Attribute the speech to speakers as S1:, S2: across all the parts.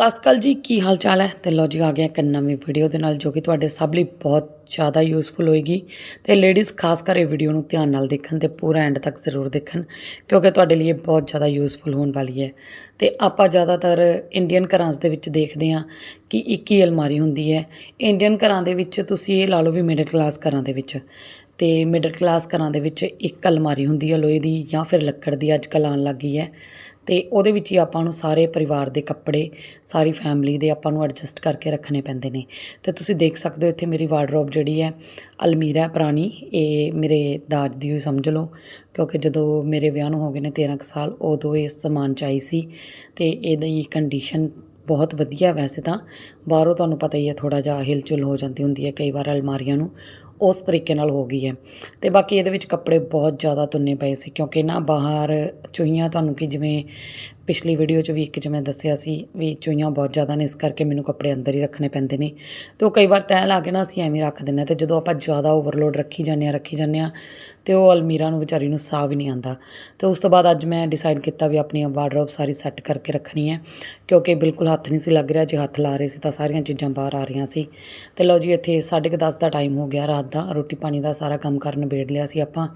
S1: ਸਤਿ ਸ਼੍ਰੀ ਅਕਾਲ ਜੀ, ਕੀ ਹਾਲ ਚਾਲ ਹੈ? ਤੇ ਲੋ ਜੀ, ਆ ਗਿਆ ਇੱਕ ਨਵੀਂ ਵੀਡੀਓ ਦੇ ਨਾਲ, ਜੋ ਕਿ ਤੁਹਾਡੇ ਸਭ ਲਈ ਬਹੁਤ ਜ਼ਿਆਦਾ ਯੂਸਫੁਲ ਹੋਏਗੀ। ਤੇ ਲੇਡੀਜ਼ ਖਾਸ ਕਰ ਇਹ ਵੀਡੀਓ ਨੂੰ ਧਿਆਨ ਨਾਲ ਦੇਖਣ ਤੇ ਪੂਰਾ ਐਂਡ ਤੱਕ ਜ਼ਰੂਰ ਦੇਖਣ, ਕਿਉਂਕਿ ਤੁਹਾਡੇ ਲਈ ਇਹ ਬਹੁਤ ਜ਼ਿਆਦਾ ਯੂਸਫੁਲ ਹੋਣ ਵਾਲੀ ਹੈ। ਤੇ ਆਪਾਂ ਜ਼ਿਆਦਾਤਰ ਇੰਡੀਅਨ ਘਰਾਂ ਦੇ ਵਿੱਚ ਦੇਖਦੇ ਹਾਂ ਕਿ ਇੱਕ ਹੀ ਅਲਮਾਰੀ ਹੁੰਦੀ ਹੈ। ਇੰਡੀਅਨ ਘਰਾਂ ਦੇ ਵਿੱਚ ਤੁਸੀਂ ਇਹ ਲਾ ਲਓ ਵੀ ਮਿਡਲ ਕਲਾਸ ਘਰਾਂ ਦੇ ਵਿੱਚ। ਤੇ ਮਿਡਲ ਕਲਾਸ ਘਰਾਂ ਦੇ ਵਿੱਚ ਇੱਕ ਅਲਮਾਰੀ ਹੁੰਦੀ ਹੈ ਲੋਹੇ ਦੀ ਜਾਂ ਫਿਰ ਲੱਕੜ ਦੀ ਅੱਜ ਕੱਲ੍ਹ ਆਉਣ ਲੱਗ ਗਈ ਹੈ। ਅਤੇ ਉਹਦੇ ਵਿੱਚ ਹੀ ਆਪਾਂ ਨੂੰ ਸਾਰੇ ਪਰਿਵਾਰ ਦੇ ਕੱਪੜੇ, ਸਾਰੀ ਫੈਮਿਲੀ ਦੇ ਆਪਾਂ ਨੂੰ ਐਡਜਸਟ ਕਰਕੇ ਰੱਖਣੇ ਪੈਂਦੇ ਨੇ। ਤੇ ਤੁਸੀਂ ਦੇਖ ਸਕਦੇ ਹੋ ਇੱਥੇ ਮੇਰੀ ਵਾਰਡਰੋਬ ਜਿਹੜੀ ਹੈ, ਅਲਮੀਰਾ ਹੈ ਪੁਰਾਣੀ, ਇਹ ਮੇਰੇ ਦਾਜ ਦੀ ਹੋਈ ਸਮਝ ਲਓ, ਕਿਉਂਕਿ ਜਦੋਂ ਮੇਰੇ ਵਿਆਹ ਨੂੰ ਹੋ ਗਏ ਨੇ 13 ਕੁ ਸਾਲ, ਉਦੋਂ ਇਹ ਸਮਾਨ ਚਾਹੀ ਸੀ ਤੇ ਇਹਦੀ ਕੰਡੀਸ਼ਨ ਬਹੁਤ ਵਧੀਆ ਵੈਸੇ ਤਾਂ, ਬਾਹਰੋਂ ਤੁਹਾਨੂੰ ਪਤਾ ਹੀ ਹੈ ਥੋੜਾ ਜਿਹਾ ਹਿਲਚੁਲ ਹੋ ਜਾਂਦੀ ਹੁੰਦੀ ਹੈ ਕਈ ਵਾਰ ਅਲਮਾਰੀਆਂ ਨੂੰ ਉਸ ਤਰੀਕੇ ਨਾਲ ਹੋ ਗਈ ਹੈ। ਤੇ ਬਾਕੀ ਇਹਦੇ ਵਿੱਚ ਕੱਪੜੇ ਬਹੁਤ ਜ਼ਿਆਦਾ ਤੁੰਨੇ ਪਏ ਸੀ ਕਿਉਂਕਿ ਨਾ ਬਾਹਰ ਚੂਹੀਆਂ ਤੁਹਾਨੂੰ ਕਿ ਜਿਵੇਂ ਪਿਛਲੀ ਵੀਡੀਓ 'ਚ ਵੀ ਇੱਕ 'ਚ ਮੈਂ ਦੱਸਿਆ ਸੀ ਵੀ ਚੂਈਆਂ ਬਹੁਤ ਜ਼ਿਆਦਾ ਨੇ, ਇਸ ਕਰਕੇ ਮੈਨੂੰ ਕੱਪੜੇ ਅੰਦਰ ਹੀ ਰੱਖਣੇ ਪੈਂਦੇ ਨੇ। ਤੇ ਉਹ ਕਈ ਵਾਰ ਤੈਅ ਲਾ ਕੇ ਨਾ ਅਸੀਂ ਐਵੇਂ ਰੱਖ ਦਿੰਦੇ ਹਾਂ ਤੇ ਜਦੋਂ ਆਪਾਂ ਜ਼ਿਆਦਾ ਓਵਰਲੋਡ ਰੱਖੀ ਜਾਂਦੇ ਹਾਂ ਰੱਖੀ ਜਾਂਦੇ ਹਾਂ ਤੇ ਉਹ ਅਲਮੀਰਾ ਨੂੰ ਵਿਚਾਰੀ ਨੂੰ ਸਾਹ ਵੀ ਨਹੀਂ ਆਉਂਦਾ। ਤੇ ਉਸ ਤੋਂ ਬਾਅਦ ਅੱਜ ਮੈਂ ਡਿਸਾਈਡ ਕੀਤਾ ਵੀ ਆਪਣੀ ਵਾਰਡਰੋਬ ਸਾਰੀ ਸੈੱਟ ਕਰਕੇ ਰੱਖਣੀ ਹੈ, ਕਿਉਂਕਿ ਬਿਲਕੁਲ ਹੱਥ ਨਹੀਂ ਸੀ ਲੱਗ ਰਿਹਾ, ਜੇ ਹੱਥ ਲਾ ਰਹੇ ਸੀ ਤਾਂ ਸਾਰੀਆਂ ਚੀਜ਼ਾਂ ਬਾਹਰ ਆ ਰਹੀਆਂ ਸੀ। ਤੇ ਲਓ ਜੀ, ਇੱਥੇ 10:30 ਦਾ ਟਾਈਮ ਹੋ ਗਿਆ, ਰਾਤ ਦਾ ਰੋਟੀ ਪਾਣੀ ਦਾ ਸਾਰਾ ਕੰਮ ਕਰਨ ਨਿਬੇੜ ਲਿਆ ਸੀ ਆਪਾਂ।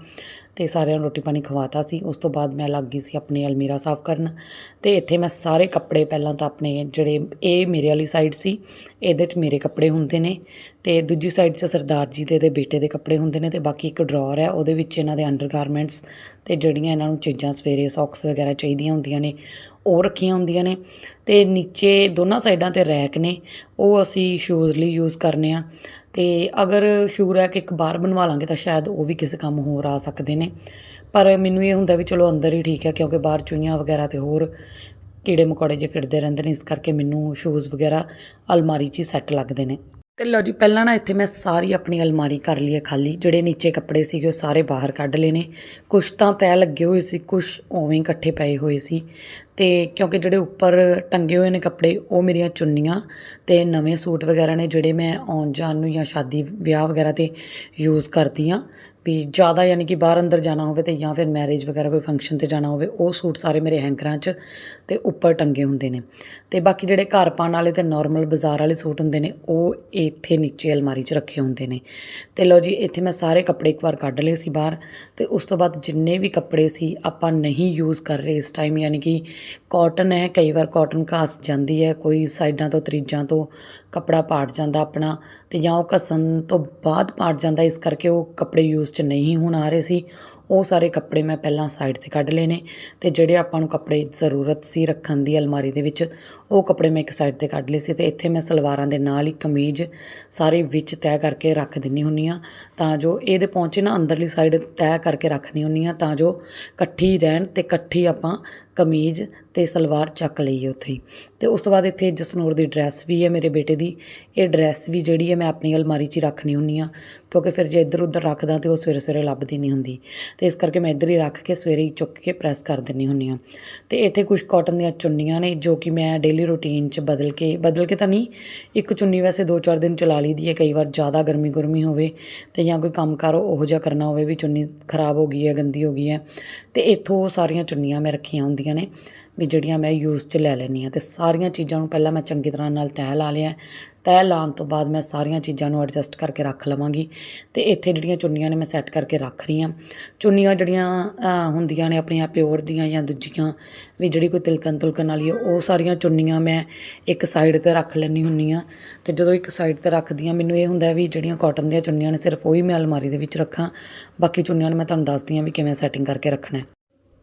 S1: ਤੇ ਸਾਰਿਆਂ ਨੂੰ ਰੋਟੀ ਪਾਣੀ ਖਵਾਤਾ ਸੀ। ਉਸ ਤੋਂ ਬਾਅਦ ਮੈਂ ਲੱਗ ਗਈ ਸੀ ਆਪਣੀ ਅਲਮੀਰਾ ਸਾਫ਼ ਕਰਨ ਤੇ ਇੱਥੇ ਮੈਂ ਸਾਰੇ ਕੱਪੜੇ ਪਹਿਲਾਂ ਤਾਂ ਆਪਣੇ ਜਿਹੜੇ ਇਹ ਮੇਰੇ ਵਾਲੀ ਸਾਈਡ ਸੀ, ਇਹਦੇ 'ਚ ਮੇਰੇ ਕੱਪੜੇ ਹੁੰਦੇ ਨੇ ਤੇ ਦੂਜੀ ਸਾਈਡ 'ਚ ਸਰਦਾਰ ਜੀ ਦੇ ਤੇ ਬੇਟੇ ਦੇ ਕੱਪੜੇ ਹੁੰਦੇ ਨੇ ਤੇ ਬਾਕੀ ਇੱਕ ਡਰਾਅਰ ਹੈ, ਉਹਦੇ ਵਿੱਚ ਇਹਨਾਂ ਦੇ ਅੰਡਰਗਾਰਮੈਂਟਸ ਤੇ ਜਿਹੜੀਆਂ ਇਹਨਾਂ ਨੂੰ ਚੀਜ਼ਾਂ ਸਵੇਰੇ ਸੌਕਸ ਵਗੈਰਾ ਚਾਹੀਦੀਆਂ ਹੁੰਦੀਆਂ ਨੇ, ਉਹ ਰੱਖੀਆਂ ਹੁੰਦੀਆਂ ਨੇ ਤੇ ਨੀਚੇ ਦੋਨਾਂ ਸਾਈਡਾਂ ਤੇ ਰੈਕ ਨੇ, ਉਹ ਅਸੀਂ ਸ਼ੂਜ਼ ਲਈ ਯੂਜ਼ ਕਰਨੇ ਆ। ਅਤੇ ਅਗਰ ਸ਼ੂ ਰੈਕ ਇੱਕ ਬਾਹਰ ਬਣਵਾ ਲਾਂਗੇ ਤਾਂ ਸ਼ਾਇਦ ਉਹ ਵੀ ਕਿਸੇ ਕੰਮ ਹੋਰ ਆ ਸਕਦੇ ਨੇ। ਪਰ ਮੈਨੂੰ ਇਹ ਹੁੰਦਾ ਵੀ ਚਲੋ ਅੰਦਰ ਹੀ ਠੀਕ ਹੈ ਕਿਉਂਕਿ ਬਾਹਰ ਚੁਈਆਂ ਵਗੈਰਾ ਅਤੇ ਹੋਰ ਕੀੜੇ ਮਕੌੜੇ ਜੇ ਫਿਰਦੇ ਰਹਿੰਦੇ ਨੇ, ਇਸ ਕਰਕੇ ਮੈਨੂੰ ਸ਼ੂਜ਼ ਵਗੈਰਾ ਅਲਮਾਰੀ 'ਚ ਹੀ ਸੈੱਟ ਲੱਗਦੇ ਨੇ। ਤੇ ਲਓ ਜੀ, ਪਹਿਲਾਂ ਨਾ ਇੱਥੇ ਮੈਂ ਸਾਰੀ ਆਪਣੀ ਅਲਮਾਰੀ ਕਰ ਲਈ ਹੈ ਖਾਲੀ। ਜਿਹੜੇ ਨੀਚੇ ਕੱਪੜੇ ਸੀਗੇ ਉਹ ਸਾਰੇ ਬਾਹਰ ਕੱਢ ਲਏ ਨੇ। ਕੁਛ ਤਾਂ ਤੈਅ ਲੱਗੇ ਹੋਏ ਸੀ, ਕੁਛ ਉਵੇਂ ਇਕੱਠੇ ਪਏ ਹੋਏ ਸੀ। ਅਤੇ ਕਿਉਂਕਿ ਜਿਹੜੇ ਉੱਪਰ ਟੰਗੇ ਹੋਏ ਨੇ ਕੱਪੜੇ, ਉਹ ਮੇਰੀਆਂ ਚੁੰਨੀਆਂ ਅਤੇ ਨਵੇਂ ਸੂਟ ਵਗੈਰਾ ਨੇ ਜਿਹੜੇ ਮੈਂ ਆਉਣ ਜਾਣ ਨੂੰ ਜਾਂ ਸ਼ਾਦੀ, ਵਿਆਹ ਵਗੈਰਾ ਤੇ ਯੂਜ਼ ਕਰਦੀ ਹਾਂ ਵੀ ਜ਼ਿਆਦਾ ਯਾਨੀ ਕਿ ਬਾਹਰ ਅੰਦਰ ਜਾਣਾ ਹੋਵੇ ਅਤੇ ਜਾਂ ਫਿਰ ਮੈਰਿਜ ਵਗੈਰਾ ਕੋਈ ਫੰਕਸ਼ਨ ਤੇ ਜਾਣਾ ਹੋਵੇ, ਉਹ ਸੂਟ ਸਾਰੇ ਮੇਰੇ ਹੈਂਗਰਾਂ 'ਚ ਅਤੇ ਉੱਪਰ ਟੰਗੇ ਹੁੰਦੇ ਨੇ। ਅਤੇ ਬਾਕੀ ਜਿਹੜੇ ਘਰ ਪਾਉਣ ਵਾਲੇ ਅਤੇ ਨੋਰਮਲ ਬਾਜ਼ਾਰ ਵਾਲੇ ਸੂਟ ਹੁੰਦੇ ਨੇ, ਉਹ ਇੱਥੇ ਨੀਚੇ ਅਲਮਾਰੀ 'ਚ ਰੱਖੇ ਹੁੰਦੇ ਨੇ। ਅਤੇ ਲਓ ਜੀ, ਇੱਥੇ ਮੈਂ ਸਾਰੇ ਕੱਪੜੇ ਇੱਕ ਵਾਰ ਕੱਢ ਲਏ ਸੀ ਬਾਹਰ ਅਤੇ ਉਸ ਤੋਂ ਬਾਅਦ ਜਿੰਨੇ ਵੀ ਕੱਪੜੇ ਸੀ ਆਪਾਂ ਨਹੀਂ ਯੂਜ਼ ਕਰ ਰਹੇ ਇਸ ਟਾਈਮ ਯਾਨੀ ਕਿ ਕਾਟਨ ਹੈ, ਕਈ ਵਾਰ ਕਾਟਨ ਘਾਸ ਜਾਂਦੀ ਹੈ, ਕੋਈ ਸਾਈਡਾਂ ਤੋਂ, ਤਰੀਜਾਂ ਤੋਂ ਕੱਪੜਾ ਪਾੜ ਜਾਂਦਾ ਆਪਣਾ ਅਤੇ ਜਾਂ ਉਹ ਘਸਣ ਤੋਂ ਬਾਅਦ ਪਾੜ ਜਾਂਦਾ, ਇਸ ਕਰਕੇ ਉਹ ਕੱਪੜੇ ਯੂਜ਼ 'ਚ ਨਹੀਂ ਹੁਣ ਆ ਰਹੇ ਸੀ। ਉਹ ਸਾਰੇ ਕੱਪੜੇ ਮੈਂ ਪਹਿਲਾਂ ਸਾਈਡ ਤੇ ਕੱਢ ਲਏ ਨੇ ਅਤੇ ਜਿਹੜੇ ਆਪਾਂ ਨੂੰ ਕੱਪੜੇ ਜ਼ਰੂਰਤ ਸੀ ਰੱਖਣ ਦੀ ਅਲਮਾਰੀ ਦੇ ਵਿੱਚ, ਉਹ ਕੱਪੜੇ ਮੈਂ ਇੱਕ ਸਾਈਡ ਤੇ ਕੱਢ ਲਏ ਸੀ ਅਤੇ ਇੱਥੇ ਮੈਂ ਸਲਵਾਰਾਂ ਦੇ ਨਾਲ ਹੀ ਕਮੀਜ਼ ਸਾਰੇ ਵਿੱਚ ਤੈਅ ਕਰਕੇ ਰੱਖ ਦਿੰਨੀ ਹੁੰਨੀ ਆ ਤਾਂ ਜੋ ਇਹਦੇ ਪਹੁੰਚੇ ਨਾ ਅੰਦਰਲੀ ਸਾਈਡ ਤੈਅ ਕਰਕੇ ਰੱਖਣੀ ਹੁੰਨੀ ਆ ਤਾਂ ਜੋ ਇਕੱਠੀ ਰਹਿਣ ਅਤੇ ਇਕੱਠੀ ਆਪਾਂ ਕਮੀਜ਼ ਅਤੇ ਸਲਵਾਰ ਚੱਕ ਲਈਏ ਉੱਥੇ ਹੀ। ਅਤੇ ਉਸ ਤੋਂ ਬਾਅਦ ਇੱਥੇ ਜਸਨੂਰ ਦੀ ਡਰੈਸ ਵੀ ਹੈ ਮੇਰੇ ਬੇਟੇ ਦੀ। ਇਹ ਡਰੈਸ ਵੀ ਜਿਹੜੀ ਹੈ ਮੈਂ ਆਪਣੀ ਅਲਮਾਰੀ 'ਚ ਹੀ ਰੱਖਣੀ ਹੁੰਦੀ ਹਾਂ, ਕਿਉਂਕਿ ਫਿਰ ਜੇ ਇੱਧਰ ਉੱਧਰ ਰੱਖਦਾ ਤਾਂ ਉਹ ਸਵੇਰੇ ਸਵੇਰੇ ਲੱਭਦੀ ਨਹੀਂ ਹੁੰਦੀ। ਅਤੇ ਇਸ ਕਰਕੇ ਮੈਂ ਇੱਧਰ ਹੀ ਰੱਖ ਕੇ ਸਵੇਰੇ ਹੀ ਚੁੱਕ ਕੇ ਪ੍ਰੈਸ ਕਰ ਦਿੰਦੀ ਹੁੰਦੀ ਹਾਂ। ਅਤੇ ਇੱਥੇ ਕੁਝ ਕਾਟਨ ਦੀਆਂ ਚੁੰਨੀਆਂ ਨੇ, ਜੋ ਕਿ ਮੈਂ ਡੇਲੀ ਰੂਟੀਨ 'ਚ ਬਦਲ ਕੇ ਬਦਲ ਕੇ ਤਾਂ ਨਹੀਂ, ਇੱਕ ਚੁੰਨੀ ਵੈਸੇ 2-4 ਦਿਨ ਚਲਾ ਲਈਦੀ ਹੈ, ਕਈ ਵਾਰ ਜ਼ਿਆਦਾ ਗਰਮੀ ਗੁਰਮੀ ਹੋਵੇ ਅਤੇ ਜਾਂ ਕੋਈ ਕੰਮ ਕਰੋ ਉਹੋ ਜਿਹਾ ਕਰਨਾ ਹੋਵੇ ਵੀ ਚੁੰਨੀ ਖਰਾਬ ਹੋ ਗਈ ਹੈ, ਗੰਦੀ ਹੋ ਗਈ ਹੈ। ਅਤੇ ਇੱਥੋਂ ਸਾਰੀਆਂ ਚੁੰਨੀਆਂ ਮੈਂ ਰੱਖੀਆਂ ਹੁੰਦੀਆਂ ਨੇ ਵੀ ਜਿਹੜੀਆਂ ਮੈਂ ਯੂਜ਼ 'ਚ ਲੈ ਲੈਂਦੀ ਹਾਂ ਤੇ ਸਾਰੀਆਂ ਚੀਜ਼ਾਂ ਨੂੰ ਪਹਿਲਾਂ ਮੈਂ ਚੰਗੀ ਤਰ੍ਹਾਂ ਨਾਲ ਤੈਅ ਲਾ ਲਿਆ ਤੈਅ ਲਾਉਣ ਤੋਂ ਬਾਅਦ ਮੈਂ ਸਾਰੀਆਂ ਚੀਜ਼ਾਂ ਨੂੰ ਐਡਜਸਟ ਕਰਕੇ ਰੱਖ ਲਵਾਂਗੀ ਤੇ ਇੱਥੇ ਜਿਹੜੀਆਂ ਚੁੰਨੀਆਂ ਨੇ ਮੈਂ ਸੈੱਟ ਕਰਕੇ ਰੱਖ ਰਹੀ ਹਾਂ। ਚੁੰਨੀਆਂ ਜਿਹੜੀਆਂ ਹੁੰਦੀਆਂ ਨੇ ਆਪਣੀਆਂ ਪਿਓਰ ਦੀਆਂ ਜਾਂ ਦੂਜੀਆਂ ਵੀ ਜਿਹੜੀ ਕੋਈ ਤਿਲਕਣ ਤੁਲਕਣ ਵਾਲੀ ਹੈ, ਉਹ ਸਾਰੀਆਂ ਚੁੰਨੀਆਂ ਮੈਂ ਇੱਕ ਸਾਈਡ ਤੇ ਰੱਖ ਲੈਣੀ ਹੁੰਨੀ ਆ ਤੇ ਜਦੋਂ ਇੱਕ ਸਾਈਡ ਤੇ ਰੱਖਦੀ ਹਾਂ, ਮੈਨੂੰ ਇਹ ਹੁੰਦਾ ਵੀ ਜਿਹੜੀਆਂ ਕਾਟਨ ਦੀਆਂ ਚੁੰਨੀਆਂ ਨੇ ਸਿਰਫ ਉਹੀ ਮੈਂ ਅਲਮਾਰੀ ਦੇ ਵਿੱਚ ਰੱਖਾਂ। ਬਾਕੀ ਚੁੰਨੀਆਂ ਨੂੰ ਮੈਂ ਤੁਹਾਨੂੰ ਦੱਸਦੀ ਹਾਂ ਵੀ ਕਿਵੇਂ ਸੈਟਿੰਗ ਕਰਕੇ ਰੱਖਣਾ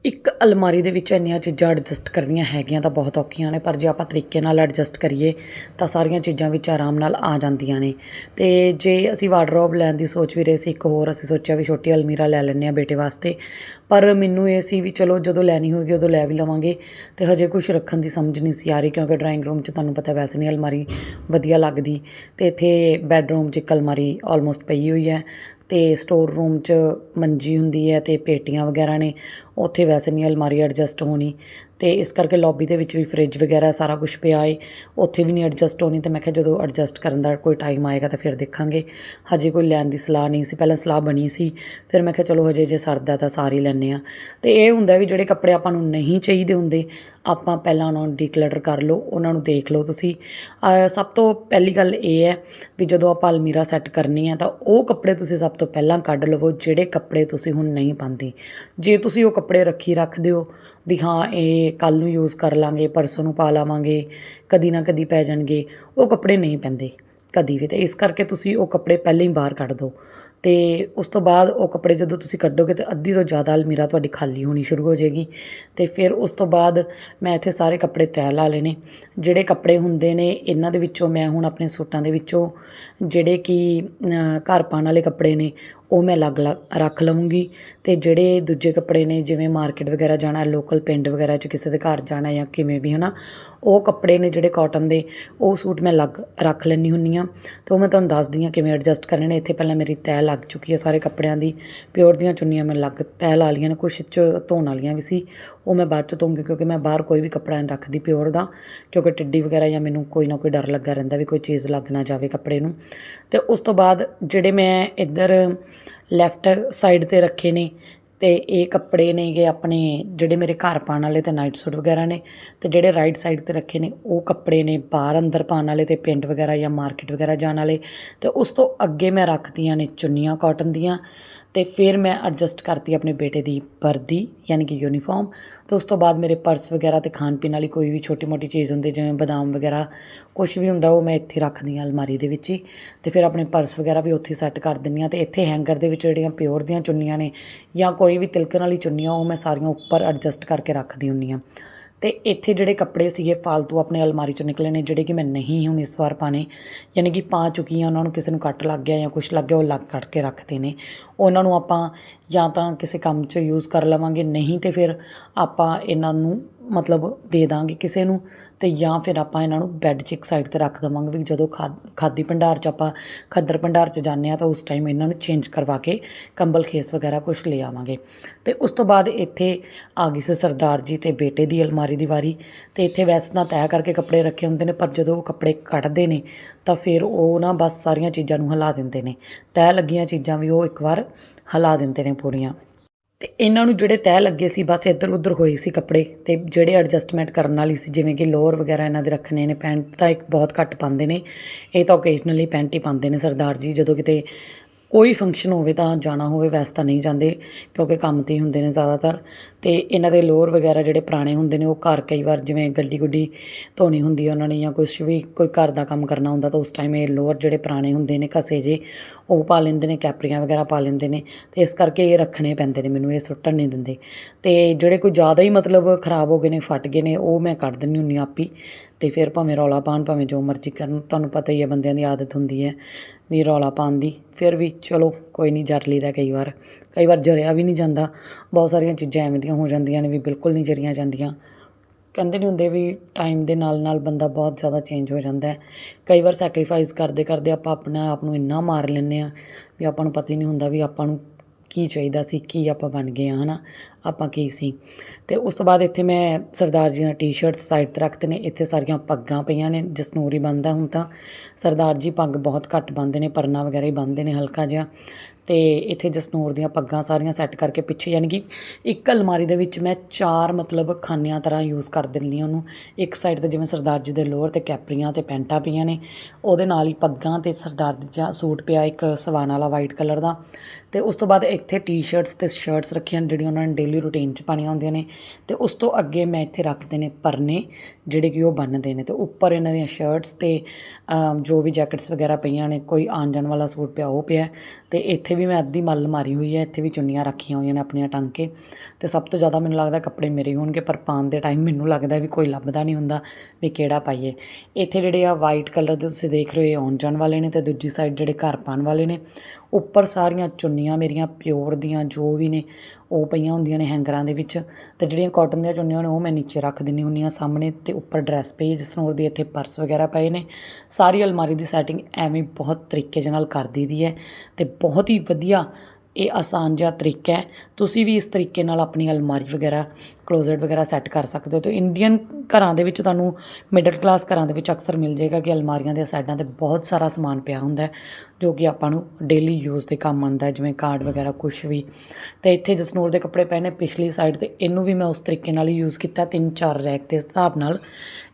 S1: ਇੱਕ ਅਲਮਾਰੀ ਦੇ ਵਿੱਚ ਇੰਨੀਆਂ ਚੀਜ਼ਾਂ ਐਡਜਸਟ ਕਰਨੀਆਂ ਹੈਗੀਆਂ ਤਾਂ ਬਹੁਤ ਔਖੀਆਂ ਨੇ, ਪਰ ਜੇ ਆਪਾਂ ਤਰੀਕੇ ਨਾਲ ਐਡਜਸਟ ਕਰੀਏ ਤਾਂ ਸਾਰੀਆਂ ਚੀਜ਼ਾਂ ਵਿੱਚ ਆਰਾਮ ਨਾਲ ਆ ਜਾਂਦੀਆਂ ਨੇ। ਤੇ ਜੇ ਅਸੀਂ ਵਾਰਡਰੋਬ ਲੈਣ ਦੀ ਸੋਚ ਵੀ ਰਹੇ ਸੀ, ਇੱਕ ਹੋਰ ਅਸੀਂ ਸੋਚਿਆ ਵੀ ਛੋਟੀ ਅਲਮੀਰਾ ਲੈ ਲੈਂਦੇ ਆ ਬੇਟੇ ਵਾਸਤੇ। ਪਰ ਮੈਨੂੰ ਇਹ ਸੀ ਵੀ ਚਲੋ ਜਦੋਂ ਲੈਣੀ ਹੋਏਗੀ ਉਦੋਂ ਲੈ ਵੀ ਲਵਾਂਗੇ। ਤੇ ਹਜੇ ਕੁਝ ਰੱਖਣ ਦੀ ਸਮਝ ਨਹੀਂ ਸੀ ਆ ਰਹੀ, ਕਿਉਂਕਿ ਡਰਾਇੰਗ ਰੂਮ 'ਚ ਤੁਹਾਨੂੰ ਪਤਾ ਵੈਸੇ ਨਹੀਂ ਅਲਮਾਰੀ ਵਧੀਆ ਲੱਗਦੀ। ਤੇ ਇੱਥੇ ਬੈੱਡਰੂਮ 'ਚ ਇੱਕ ਅਲਮਾਰੀ ਆਲਮੋਸਟ ਪਈ ਹੋਈ ਹੈ ਤੇ ਸਟੋਰ ਰੂਮ 'ਚ ਮੰਜੀ ਹੁੰਦੀ ਹੈ ਤੇ ਪੇਟੀਆਂ ਵਗੈਰਾ ਨੇ। ਉੱਥੇ ਵੈਸੇ ਨਹੀਂ ਅਲਮਾਰੀ ਐਡਜਸਟ ਹੋਣੀ ਤੇ ਇਸ ਕਰਕੇ ਲੌਬੀ ਦੇ ਵਿੱਚ ਵੀ ਫ੍ਰਿਜ ਵਗੈਰਾ ਸਾਰਾ ਕੁਝ ਪਿਆ ਏ। ਉੱਥੇ ਵੀ ਨਹੀਂ ਐਡਜਸਟ ਹੋਣੀ ਤੇ ਮੈਂ ਕਿਹਾ ਜਦੋਂ ਐਡਜਸਟ ਕਰਨ ਦਾ ਕੋਈ ਟਾਈਮ ਆਏਗਾ ਤਾਂ ਫਿਰ ਦੇਖਾਂਗੇ। ਹਜੇ ਕੋਈ ਲੈਣ ਦੀ ਸਲਾਹ ਨਹੀਂ ਸੀ, ਪਹਿਲਾਂ ਸਲਾਹ ਬਣੀ ਸੀ, ਫਿਰ ਮੈਂ ਕਿਹਾ ਚਲੋ ਹਜੇ ਜੇ ਸਰਦਾ ਤਾਂ ਸਾਰੇ ਲੈਣੇ ਆ ਤੇ ਇਹ ਹੁੰਦਾ ਵੀ ਜਿਹੜੇ ਕੱਪੜੇ ਆਪਾਂ ਨੂੰ ਨਹੀਂ ਚਾਹੀਦੇ ਹੁੰਦੇ, ਆਪਾਂ ਪਹਿਲਾਂ ਉਹਨਾਂ ਨੂੰ ਡੀਕਲਟਰ ਕਰ ਲਓ, ਉਹਨਾਂ ਨੂੰ ਦੇਖ ਲਓ ਤੁਸੀਂ। ਸਭ ਤੋਂ ਪਹਿਲੀ ਗੱਲ ਇਹ ਹੈ ਵੀ ਜਦੋਂ ਆਪਾਂ ਅਲਮੀਰਾ ਸੈੱਟ ਕਰਨੀ ਹੈ ਤਾਂ ਉਹ ਕੱਪੜੇ ਤੁਸੀਂ ਸਭ ਤੋਂ ਪਹਿਲਾਂ ਕੱਢ ਲਵੋ, ਜਿਹੜੇ ਕੱਪੜੇ ਤੁਸੀਂ ਹੁਣ ਨਹੀਂ ਪਾਉਂਦੇ। ਜੇ ਤੁਸੀਂ ਉਹ ਕੱਪੜੇ ਰੱਖੀ ਰੱਖ ਦਿਓ ਵੀ ਹਾਂ, ਇਹ ਕੱਲ ਨੂੰ ਯੂਜ਼ ਕਰ ਲਾਂਗੇ, ਪਰਸੋਂ ਨੂੰ ਪਾ ਲਾਵਾਂਗੇ, ਕਦੀ ਨਾ ਕਦੀ ਪੈ ਜਾਣਗੇ। ਉਹ ਕੱਪੜੇ ਨਹੀਂ ਪੈਂਦੇ ਕਦੀ ਵੀ ਤੇ ਇਸ ਕਰਕੇ ਤੁਸੀਂ ਉਹ ਕੱਪੜੇ ਪਹਿਲਾਂ ਹੀ ਬਾਹਰ ਕੱਢ ਦਿਓ ਤੇ ਉਸ ਤੋਂ ਬਾਅਦ ਉਹ ਕੱਪੜੇ ਜਦੋਂ ਤੁਸੀਂ ਕੱਢੋਗੇ ਤੇ ਅੱਧੀ ਤੋਂ ਜ਼ਿਆਦਾ ਅਲਮੀਰਾ ਤੁਹਾਡੀ ਖਾਲੀ ਹੋਣੀ ਸ਼ੁਰੂ ਹੋ ਜਾਏਗੀ। ਤੇ ਫਿਰ ਉਸ ਤੋਂ ਬਾਅਦ ਮੈਂ ਇੱਥੇ ਸਾਰੇ ਕੱਪੜੇ ਤੈਅ ਲਾ ਲਏ ਨੇ। ਜਿਹੜੇ ਕੱਪੜੇ ਹੁੰਦੇ ਨੇ, ਇਹਨਾਂ ਦੇ ਵਿੱਚੋਂ ਮੈਂ ਹੁਣ ਆਪਣੇ ਸੂਟਾਂ ਦੇ ਵਿੱਚੋਂ ਜਿਹੜੇ ਕਿ ਘਰ ਪਾਉਣ ਵਾਲੇ ਕੱਪੜੇ ਨੇ ਉਹ ਮੈਂ ਅਲੱਗ ਅਲੱਗ ਰੱਖ ਲਵਾਂਗੀ। ਅਤੇ ਜਿਹੜੇ ਦੂਜੇ ਕੱਪੜੇ ਨੇ, ਜਿਵੇਂ ਮਾਰਕੀਟ ਵਗੈਰਾ ਜਾਣਾ, ਲੋਕਲ ਪਿੰਡ ਵਗੈਰਾ 'ਚ ਕਿਸੇ ਦੇ ਘਰ ਜਾਣਾ ਜਾਂ ਕਿਵੇਂ ਵੀ ਹੈ ਨਾ ਉਹ ਕੱਪੜੇ ਨੇ ਜਿਹੜੇ ਕਾਟਨ ਦੇ, ਉਹ ਸੂਟ ਮੈਂ ਅਲੱਗ ਰੱਖ ਲੈਂਦੀ ਹੁੰਦੀ ਹਾਂ। ਅਤੇ ਉਹ ਮੈਂ ਤੁਹਾਨੂੰ ਦੱਸਦੀ ਹਾਂ ਕਿਵੇਂ ਐਡਜਸਟ ਕਰਨੇ ਨੇ। ਇੱਥੇ ਪਹਿਲਾਂ ਮੇਰੀ ਤੈਅ ਲੱਗ ਚੁੱਕੀ ਹੈ ਸਾਰੇ ਕੱਪੜਿਆਂ ਦੀ। ਪਿਓਰ ਦੀਆਂ ਚੁੰਨੀਆਂ ਮੈਂ ਅਲੱਗ ਤੈਅ ਲਾ ਲਈਆਂ ਨੇ, ਕੁਛ 'ਚ ਧੋਣ ਵਾਲੀਆਂ ਵੀ ਸੀ। ਉਹ ਮੈਂ ਬਾਅਦ 'ਚ ਧੋਂਗੀ, ਕਿਉਂਕਿ ਮੈਂ ਬਾਹਰ ਕੋਈ ਵੀ ਕੱਪੜਾ ਨਹੀਂ ਰੱਖਦੀ ਪਿਓਰ ਦਾ, ਕਿਉਂਕਿ ਟਿੱਡੀ ਵਗੈਰਾ ਜਾਂ ਮੈਨੂੰ ਕੋਈ ਨਾ ਕੋਈ ਡਰ ਲੱਗਾ ਰਹਿੰਦਾ ਵੀ ਕੋਈ ਚੀਜ਼ ਲੱਗ ਨਾ ਜਾਵੇ ਕੱਪੜੇ ਨੂੰ। ਅਤੇ ਉਸ ਤੋਂ ਬਾਅਦ ਜਿਹੜੇ ਮੈਂ ਇੱਧਰ ਲੈਫਟ ਸਾਈਡ ਤੇ ਰੱਖੇ ਨੇ ਤੇ ਇਹ ਕੱਪੜੇ ਨੇਗੇ ਆਪਣੇ ਜਿਹੜੇ ਮੇਰੇ ਘਰ ਪਾਉਣ ਵਾਲੇ ਤੇ ਨਾਈਟ ਸੂਟ ਵਗੈਰਾ ਨੇ ਤੇ ਜਿਹੜੇ ਰਾਈਟ ਸਾਈਡ ਤੇ ਰੱਖੇ ਨੇ, ਉਹ ਕੱਪੜੇ ਨੇ ਬਾਹਰ ਅੰਦਰ ਪਾਉਣ ਵਾਲੇ ਤੇ ਪਿੰਡ ਵਗੈਰਾ ਜਾਂ ਮਾਰਕੀਟ ਵਗੈਰਾ ਜਾਣ ਵਾਲੇ ਤੇ ਉਸ ਤੋਂ ਅੱਗੇ ਮੈਂ ਰੱਖਦੀਆਂ ਨੇ ਚੁੰਨੀਆਂ ਕਾਟਨ ਦੀਆਂ। ਤੇ ਫਿਰ ਮੈਂ ਐਡਜਸਟ ਕਰਤੀ ਆਪਣੇ ਬੇਟੇ ਦੀ ਵਰਦੀ, ਯਾਨੀ ਕਿ ਯੂਨੀਫਾਰਮ ਤੇ ਉਸ ਤੋਂ ਬਾਅਦ ਮੇਰੇ ਪਰਸ ਵਗੈਰਾ ਤੇ ਖਾਣ ਪੀਣ ਵਾਲੀ ਕੋਈ ਵੀ ਛੋਟੀ ਮੋਟੀ ਚੀਜ਼ ਹੁੰਦੀ, ਜਿਵੇਂ ਬਦਾਮ ਵਗੈਰਾ ਕੁਝ ਵੀ ਹੁੰਦਾ, ਉਹ ਮੈਂ ਇੱਥੇ ਰੱਖਦੀ ਹਾਂ ਅਲਮਾਰੀ ਦੇ ਵਿੱਚ ਹੀ। ਤੇ ਫਿਰ ਆਪਣੇ ਪਰਸ ਵਗੈਰਾ ਵੀ ਉੱਥੇ ਸੈੱਟ ਕਰ ਦਿੰਦੀ ਹਾਂ। ਤੇ ਇੱਥੇ ਹੈਂਗਰ ਦੇ ਵਿੱਚ ਜਿਹੜੀਆਂ ਪਿਓਰ ਦੀਆਂ ਚੁੰਨੀਆਂ ਨੇ ਜਾਂ ਕੋਈ ਵੀ ਤਿਲਕਣ ਵਾਲੀ ਚੁੰਨੀਆਂ, ਉਹ ਮੈਂ ਸਾਰੀਆਂ ਉੱਪਰ ਐਡਜਸਟ ਕਰਕੇ ਰੱਖਦੀ ਹੁੰਦੀ ਹਾਂ। ਤੇ ਇੱਥੇ ਜਿਹੜੇ ਕੱਪੜੇ ਸੀਗੇ ਫालतू ਆਪਣੇ ਅਲਮਾਰੀ ਚੋਂ ਨਿਕਲੇ ਨੇ, ਜਿਹੜੇ ਕਿ ਮੈਂ ਨਹੀਂ ਹੁਣ ਇਸ ਵਾਰ ਪਾਣੇ। ਯਾਨੀ ਕਿ ਪਾ ਚੁੱਕੀ ਹਾਂ, ਉਹਨਾਂ ਨੂੰ ਕਿਸੇ ਨੂੰ ਕੱਟ ਲੱਗ ਗਿਆ ਜਾਂ ਕੁਝ ਲੱਗ ਗਿਆ, ਉਹ ਲੱਗ ਕੱਟ ਕੇ ਰੱਖਦੇ ਨੇ। ਉਹਨਾਂ ਨੂੰ ਆਪਾਂ ਜਾਂ ਤਾਂ ਕਿਸੇ ਕੰਮ 'ਚ ਯੂਜ਼ ਕਰ ਲਵਾਂਗੇ, ਨਹੀਂ ਤੇ ਫਿਰ ਆਪਾਂ ਇਹਨਾਂ ਨੂੰ ਮਤਲਬ ਦੇ ਦਾਂਗੇ ਕਿਸੇ ਨੂੰ ਤੇ ਜਾਂ ਫਿਰ ਆਪਾਂ ਇਹਨਾਂ ਨੂੰ ਬੈੱਡ 'ਚ ਇੱਕ ਸਾਈਡ ਤੇ ਰੱਖ ਦੇਵਾਂਗੇ ਵੀ ਜਦੋਂ ਖਾ ਖਾਦੀ ਭੰਡਾਰ 'ਚ ਆਪਾਂ ਖੱਦਰ ਭੰਡਾਰ 'ਚ ਜਾਂਦੇ ਆ ਤਾਂ ਉਸ ਟਾਈਮ ਇਹਨਾਂ ਨੂੰ ਚੇਂਜ ਕਰਵਾ ਕੇ ਕੰਬਲ, ਖੇਸ ਵਗੈਰਾ ਕੁਝ ਲੈ ਆਵਾਂਗੇ। ਤੇ ਉਸ ਤੋਂ ਬਾਅਦ ਇੱਥੇ ਆ ਗਈ ਸੀ ਸਰਦਾਰ ਜੀ ਤੇ ਬੇਟੇ ਦੀ ਅਲਮਾਰੀ ਦੀ ਵਾਰੀ ਤੇ ਇੱਥੇ ਵੈਸੇ ਤਾਂ ਤੈਅ ਕਰਕੇ ਕੱਪੜੇ ਰੱਖੇ ਹੁੰਦੇ ਨੇ ਪਰ ਜਦੋਂ ਉਹ ਕੱਪੜੇ ਕੱਢਦੇ ਨੇ ਤਾਂ ਫਿਰ ਉਹ ਨਾ ਬਸ ਸਾਰੀਆਂ ਚੀਜ਼ਾਂ ਨੂੰ ਹਿਲਾ ਦਿੰਦੇ ਨੇ। ਤੈਅ ਲੱਗੀਆਂ ਚੀਜ਼ਾਂ ਵੀ ਉਹ ਇੱਕ ਵਾਰ ਹਿਲਾ ਦਿੰਦੇ ਨੇ ਪੂਰੀਆਂ। ਤੇ ਇਹਨਾਂ ਨੂੰ ਜਿਹੜੇ ਤੈਅ ਲੱਗੇ ਸੀ, ਬਸ ਇੱਧਰ ਉੱਧਰ ਹੋਏ ਸੀ ਕੱਪੜੇ ਤੇ ਜਿਹੜੇ ਐਡਜਸਟਮੈਂਟ ਕਰਨ ਵਾਲੀ ਸੀ, ਜਿਵੇਂ ਕਿ ਲੋਅਰ ਵਗੈਰਾ ਇਹਨਾਂ ਦੇ ਰੱਖਣੇ ਨੇ, ਪੈਂਟ ਤਾਂ ਇੱਕ ਬਹੁਤ ਘੱਟ ਪਾਉਂਦੇ ਨੇ, ਇਹ ਤਾਂ ਓਕੇਜਨਲੀ ਪੈਂਟ ਹੀ ਪਾਉਂਦੇ ਨੇ ਸਰਦਾਰ ਜੀ, ਜਦੋਂ ਕਿਤੇ ਕੋਈ ਫੰਕਸ਼ਨ ਹੋਵੇ ਤਾਂ ਜਾਣਾ ਹੋਵੇ, ਵੈਸੇ ਤਾਂ ਨਹੀਂ ਜਾਂਦੇ, ਕਿਉਂਕਿ ਕੰਮ ਤੇ ਹੀ ਹੁੰਦੇ ਨੇ ਜ਼ਿਆਦਾਤਰ ਤੇ ਇਹਨਾਂ ਦੇ ਲੋਅਰ ਵਗੈਰਾ ਜਿਹੜੇ ਪੁਰਾਣੇ ਹੁੰਦੇ ਨੇ, ਉਹ ਘਰ ਕਈ ਵਾਰ ਜਿਵੇਂ ਗੱਡੀ ਗੁੱਡੀ ਧੋਣੀ ਹੁੰਦੀ ਹੈ ਉਹਨਾਂ ਨੇ ਜਾਂ ਕੁਝ ਵੀ, ਕੋਈ ਘਰ ਦਾ ਕੰਮ ਕਰਨਾ ਹੁੰਦਾ ਤਾਂ ਉਸ ਟਾਈਮ ਇਹ ਲੋਅਰ ਜਿਹੜੇ ਪੁਰਾਣੇ ਹੁੰਦੇ ਨੇ, ਘਸੇ ਜੇ ਉਹ ਪਾ ਲੈਂਦੇ ਨੇ, ਕੈਪਰੀਆਂ ਵਗੈਰਾ ਪਾ ਲੈਂਦੇ ਨੇ ਤੇ ਇਸ ਕਰਕੇ ਇਹ ਰੱਖਣੇ ਪੈਂਦੇ ਨੇ ਮੈਨੂੰ, ਇਹ ਸੁੱਟਣ ਨਹੀਂ ਦਿੰਦੇ। ਤੇ ਜਿਹੜੇ ਕੋਈ ਜ਼ਿਆਦਾ ਹੀ ਮਤਲਬ ਖਰਾਬ ਹੋ ਗਏ ਨੇ, ਫਟ ਗਏ ਨੇ, ਉਹ ਮੈਂ ਕੱਢ ਦਿੰਦੀ ਹੁੰਦੀ ਹਾਂ ਆਪੀ ਤੇ ਫਿਰ ਭਾਵੇਂ ਰੌਲਾ ਪਾਉਣ, ਭਾਵੇਂ ਜੋ ਮਰਜ਼ੀ ਕਰਨ, ਤੁਹਾਨੂੰ ਪਤਾ ਹੀ ਹੈ ਬੰਦਿਆਂ ਦੀ ਆਦਤ ਹੁੰਦੀ ਹੈ ਵੀ ਰੌਲਾ ਪਾਉਣ ਦੀ। ਫਿਰ ਵੀ ਚਲੋ, ਕੋਈ ਨਹੀਂ ਜਰ ਲਈਦਾ ਕਈ ਵਾਰ ਕਈ ਵਾਰ ਜਰਿਆ ਵੀ ਨਹੀਂ ਜਾਂਦਾ। ਬਹੁਤ ਸਾਰੀਆਂ ਚੀਜ਼ਾਂ ਐਵੇਂ ਦੀਆਂ ਹੋ ਜਾਂਦੀਆਂ ਨੇ ਵੀ ਬਿਲਕੁਲ ਨਹੀਂ ਜਰੀਆਂ ਜਾਂਦੀਆਂ। ਕਹਿੰਦੇ ਨਹੀਂ ਹੁੰਦੇ ਵੀ ਟਾਈਮ ਦੇ ਨਾਲ ਨਾਲ ਬੰਦਾ ਬਹੁਤ ਜ਼ਿਆਦਾ ਚੇਂਜ ਹੋ ਜਾਂਦਾ ਕਈ ਵਾਰ ਸੈਕਰੀਫਾਈਸ ਕਰਦੇ ਕਰਦੇ ਆਪਾਂ ਆਪਣਾ ਆਪ ਨੂੰ ਇੰਨਾ ਮਾਰ ਲੈਂਦੇ ਆ ਵੀ ਆਪਾਂ ਨੂੰ ਪਤਾ ਹੀ ਨਹੀਂ ਹੁੰਦਾ ਵੀ ਆਪਾਂ ਨੂੰ ਕੀ ਚਾਹੀਦਾ ਸੀ, ਕੀ ਆਪਾਂ ਬਣ ਗਏ ਆ ਹਨਾ? ਆਪਾਂ ਕੀ ਸੀ? ਤੇ ਉਸ ਤੋਂ ਬਾਅਦ ਇੱਥੇ ਮੈਂ ਸਰਦਾਰ ਜੀ ਦੀਆਂ ਟੀ-ਸ਼ਰਟਸ ਸਾਈਡ ਤੇ ਰੱਖਦੇ ਨੇ, ਇੱਥੇ ਸਾਰੀਆਂ ਪੱਗਾਂ ਪਈਆਂ ਨੇ, ਜਸਨੂਰ ਹੀ ਹੁਣ ਤਾਂ। ਸਰਦਾਰ ਜੀ ਪੱਗ ਬਹੁਤ ਘੱਟ ਬੰਨਦੇ ਨੇ, ਪਰਨਾ ਵਗੈਰਾ ਹੀ ਬੰਨਦੇ ਨੇ ਹਲਕਾ ਜਿਹਾ। ਅਤੇ ਇੱਥੇ ਜਸਨੂਰ ਦੀਆਂ ਪੱਗਾਂ ਸਾਰੀਆਂ ਸੈੱਟ ਕਰਕੇ ਪਿੱਛੇ, ਯਾਨੀ ਕਿ ਇੱਕ ਅਲਮਾਰੀ ਦੇ ਵਿੱਚ ਮੈਂ ਚਾਰ ਮਤਲਬ ਖਾਨਿਆਂ ਤਰ੍ਹਾਂ ਯੂਜ਼ ਕਰ ਦਿੰਦੀ ਹਾਂ ਉਹਨੂੰ। ਇੱਕ ਸਾਈਡ ਤੇ ਜਿਵੇਂ ਸਰਦਾਰ ਜੀ ਦੇ ਲੋਅਰ ਤੇ ਕੈਪਰੀਆਂ ਅਤੇ ਪੈਂਟਾਂ ਪਈਆਂ ਨੇ, ਉਹਦੇ ਨਾਲ ਹੀ ਪੱਗਾਂ ਅਤੇ ਸਰਦਾਰ ਜੀ ਦਾ ਸੂਟ ਪਿਆ ਇੱਕ ਸਵਾਨ ਵਾਲਾ ਵਾਈਟ ਕਲਰ ਦਾ। ਅਤੇ ਉਸ ਤੋਂ ਬਾਅਦ ਇੱਥੇ ਟੀ-ਸ਼ਰਟਸ ਅਤੇ ਸ਼ਰਟਸ ਰੱਖੀਆਂ ਜਿਹੜੀਆਂ ਉਹਨਾਂ ਨੇ ਡੇਲੀ ਰੂਟੀਨ 'ਚ ਪਾਣੀਆਂ ਹੁੰਦੀਆਂ ਨੇ। ਅਤੇ ਉਸ ਤੋਂ ਅੱਗੇ ਮੈਂ ਇੱਥੇ ਰੱਖਦੇ ਨੇ ਪਰਨੇ, ਜਿਹੜੇ ਕਿ ਉਹ ਬੰਨਦੇ ਨੇ। ਅਤੇ ਉੱਪਰ ਇਹਨਾਂ ਦੀਆਂ ਸ਼ਰਟਸ ਅਤੇ ਜੋ ਵੀ ਜੈਕਟਸ ਵਗੈਰਾ ਪਈਆਂ ਨੇ, ਕੋਈ ਆਉਣ ਜਾਣ ਵਾਲਾ ਸੂਟ ਪਿਆ, ਉਹ ਪਿਆ। ਅਤੇ ਇੱਥੇ ਇੱਥੇ ਵੀ ਮੈਂ ਅੱਧੀ ਮੱਲ ਮਾਰੀ ਹੋਈ ਹੈ, ਇੱਥੇ ਵੀ ਚੁੰਨੀਆਂ ਰੱਖੀਆਂ ਹੋਈਆਂ ਨੇ ਆਪਣੀਆਂ ਟੰਗ ਕੇ ਤੇ ਸਭ ਤੋਂ ਜ਼ਿਆਦਾ ਮੈਨੂੰ ਲੱਗਦਾ ਕੱਪੜੇ ਮੇਰੇ ਹੋਣਗੇ, ਪਰ ਪਾਉਣ ਦੇ ਟਾਈਮ ਮੈਨੂੰ ਲੱਗਦਾ ਵੀ ਕੋਈ ਲੱਭਦਾ ਨਹੀਂ ਹੁੰਦਾ ਵੀ ਕਿਹੜਾ ਪਾਈਏ। ਇੱਥੇ ਜਿਹੜੇ ਆ ਵਾਈਟ ਕਲਰ ਦੇ ਤੁਸੀਂ ਦੇਖ ਰਹੇ ਹੋ, ਇਹ ਆਉਣ ਜਾਣ ਵਾਲੇ ਨੇ ਤੇ ਦੂਜੀ ਸਾਈਡ ਜਿਹੜੇ ਘਰ ਪਾਉਣ ਵਾਲੇ ਨੇ, ਉੱਪਰ ਸਾਰੀਆਂ ਚੁੰਨੀਆਂ ਮੇਰੀਆਂ ਪਿਓਰ ਦੀਆਂ ਜੋ ਵੀ ਨੇ ਉਹ ਪਈਆਂ ਹੁੰਦੀਆਂ ਨੇ ਹੈਂਗਰਾਂ ਦੇ ਵਿੱਚ ਤੇ ਜਿਹੜੀਆਂ ਕਾਟਨ ਦੀਆਂ ਚੁੰਨੀਆਂ ਨੇ ਉਹ ਮੈਂ ਨੀਚੇ ਰੱਖ ਦਿੰਦੀ ਹੁੰਦੀ ਹਾਂ ਸਾਹਮਣੇ ਤੇ ਉੱਪਰ ਡਰੈਸ ਪਈ ਜਿਸ ਨੂੰ ਉਹਦੀ ਇੱਥੇ ਪਰਸ ਵਗੈਰਾ ਪਏ ਨੇ। ਸਾਰੀ ਅਲਮਾਰੀ ਦੀ ਸੈਟਿੰਗ ਐਵੇਂ ਬਹੁਤ ਤਰੀਕੇ ਦੇ ਨਾਲ ਕਰ ਦਈਦੀ ਹੈ ਤੇ ਬਹੁਤ ਹੀ ਵਧੀਆ ਇਹ ਆਸਾਨ ਜਿਹਾ ਤਰੀਕਾ ਹੈ। ਤੁਸੀਂ ਵੀ ਇਸ ਤਰੀਕੇ ਨਾਲ ਆਪਣੀ ਅਲਮਾਰੀ ਵਗੈਰਾ ਕਲੋਜ਼ਟ ਵਗੈਰਾ ਸੈੱਟ ਕਰ ਸਕਦੇ ਹੋ। ਤੇ ਇੰਡੀਅਨ ਘਰਾਂ ਦੇ ਵਿੱਚ ਤੁਹਾਨੂੰ ਮਿਡਲ ਕਲਾਸ ਘਰਾਂ ਦੇ ਵਿੱਚ ਅਕਸਰ ਮਿਲ ਜਾਏਗਾ ਕਿ ਅਲਮਾਰੀਆਂ ਦੇ ਸਾਈਡਾਂ ਤੇ ਬਹੁਤ ਸਾਰਾ ਸਮਾਨ ਪਿਆ ਹੁੰਦਾ ਜੋ ਕਿ ਆਪਾਂ ਨੂੰ ਡੇਲੀ ਯੂਜ਼ ਦੇ ਕੰਮ ਆਉਂਦਾ ਜਿਵੇਂ ਕਾਰਡ ਵਗੈਰਾ ਕੁਝ ਵੀ। ਤੇ ਇੱਥੇ ਜਸਨੂਰ ਦੇ ਕੱਪੜੇ ਪਏ ਨੇ, ਪਿਛਲੀ ਸਾਈਡ ਤੇ ਇਹਨੂੰ ਵੀ ਮੈਂ ਉਸ ਤਰੀਕੇ ਨਾਲ ਹੀ ਯੂਜ਼ ਕੀਤਾ, ਤਿੰਨ ਚਾਰ ਰੈਕ ਦੇ ਹਿਸਾਬ ਨਾਲ।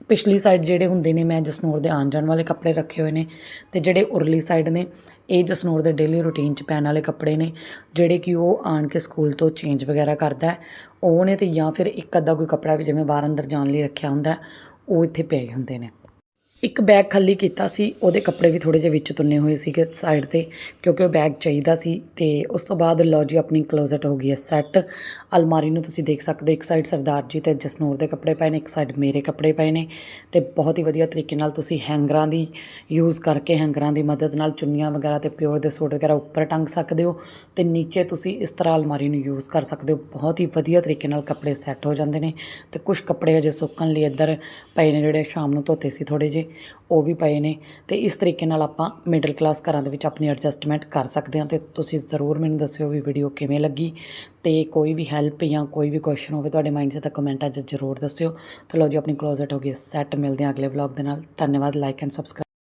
S1: ਪਿਛਲੀ ਸਾਈਡ ਜਿਹੜੇ ਹੁੰਦੇ ਨੇ, ਮੈਂ ਜਸਨੂਰ ਦੇ ਆਉਣ ਜਾਣ ਵਾਲੇ ਕੱਪੜੇ ਰੱਖੇ ਹੋਏ ਨੇ, ਤੇ ਜਿਹੜੇ ਉਰਲੀ ਸਾਈਡ ਨੇ ਇਹ ਜਸਨੂਰ ਦੇ ਡੇਲੀ ਰੂਟੀਨ 'ਚ ਪੈਣ ਵਾਲੇ ਕੱਪੜੇ ਨੇ, ਜਿਹੜੇ ਕਿ ਉਹ ਆਣ ਕੇ ਸਕੂਲ ਤੋਂ ਚੇਂਜ ਵਗੈਰਾ ਕਰਦਾ ਉਹ ਨੇ ਤੇ ਜਾਂ ਫਿਰ ਇੱਕ ਅੱਧਾ ਕੋਈ ਕੱਪੜਾ ਵੀ ਜਿਵੇਂ ਬਾਹਰ ਅੰਦਰ ਜਾਣ ਲਈ ਰੱਖਿਆ ਹੁੰਦਾ ਉਹ ਇੱਥੇ ਪਏ ਹੁੰਦੇ ਨੇ। ਇੱਕ ਬੈਗ ਖਾਲੀ ਕੀਤਾ ਸੀ, ਉਹਦੇ ਕੱਪੜੇ ਵੀ ਥੋੜੇ ਜਿਹੇ ਵਿੱਚ ਤੁੰਨੇ ਹੋਏ ਸੀਗੇ ਸਾਈਡ ਤੇ, ਕਿਉਂਕਿ ਉਹ ਬੈਗ ਚਾਹੀਦਾ ਸੀ ਤੇ ਉਸ ਤੋਂ ਬਾਅਦ ਲਓ ਜੀ, ਆਪਣੀ ਕਲੋਜ਼ਟ ਹੋ ਗਈ ਹੈ ਸੈੱਟ ਅਲਮਾਰੀ ਨੂੰ ਤੁਸੀਂ ਦੇਖ ਸਕਦੇ ਹੋ, ਇੱਕ ਸਾਈਡ ਸਰਦਾਰ ਜੀ ਤੇ ਜਸਨੂਰ ਦੇ ਕੱਪੜੇ ਪਏ ਨੇ, ਇੱਕ ਸਾਈਡ ਮੇਰੇ ਕੱਪੜੇ ਪਏ ਨੇ ਤੇ ਬਹੁਤ ਹੀ ਵਧੀਆ ਤਰੀਕੇ ਨਾਲ ਤੁਸੀਂ ਹੈਂਗਰਾਂ ਦੀ ਯੂਜ਼ ਕਰਕੇ ਹੈਂਗਰਾਂ ਦੀ ਮਦਦ ਨਾਲ ਚੁੰਨੀਆਂ ਵਗੈਰਾ ਤੇ ਪਿਓਰ ਦੇ ਸੂਟ ਵਗੈਰਾ ਉੱਪਰ ਟੰਗ ਸਕਦੇ ਹੋ ਤੇ ਨੀਚੇ ਤੁਸੀਂ ਇਸ ਤਰ੍ਹਾਂ ਅਲਮਾਰੀ ਨੂੰ ਯੂਜ਼ ਕਰ ਸਕਦੇ ਹੋ। ਬਹੁਤ ਹੀ ਵਧੀਆ ਤਰੀਕੇ ਨਾਲ ਕੱਪੜੇ ਸੈੱਟ ਹੋ ਜਾਂਦੇ ਨੇ ਤੇ ਕੁਝ ਕੱਪੜੇ ਅਜੇ ਸੁੱਕਣ ਲਈ ਇੱਧਰ ਪਏ ਨੇ, ਜਿਹੜੇ ਸ਼ਾਮ ਨੂੰ ਧੋਤੇ ਸੀ ਥੋੜੇ ਜਿਹੇ। ਉਹ ਵੀ ਪਏ ਨੇ। ਤੇ ਇਸ ਤਰੀਕੇ ਨਾਲ ਆਪਾਂ ਮਿਡਲ ਕਲਾਸ ਘਰਾਂ ਦੇ ਵਿੱਚ ਆਪਣੀ ਐਡਜਸਟਮੈਂਟ ਕਰ ਸਕਦੇ ਹਾਂ। ਤੇ ਤੁਸੀਂ ਜ਼ਰੂਰ ਮੈਨੂੰ ਦੱਸਿਓ ਵੀ ਵੀਡੀਓ ਕਿਵੇਂ ਲੱਗੀ। ਤੇ ਕੋਈ ਵੀ ਹੈਲਪ ਜਾਂ ਕੋਈ ਵੀ ਕੁਐਸਚਨ ਹੋਵੇ ਤੁਹਾਡੇ ਮਾਈਂਡ 'ਚ ਤਾਂ ਕਮੈਂਟਾਂ 'ਚ ਜ਼ਰੂਰ ਦੱਸਿਓ। ਤੇ ਲਓ ਜੀ, ਆਪਣੀ ਕਲੋਜ਼ਟ ਹੋ ਗਈ ਸੈੱਟ ਮਿਲਦੇ ਹਾਂ ਅਗਲੇ ਵਲੌਗ ਦੇ ਨਾਲ। ਧੰਨਵਾਦ। Like and subscribe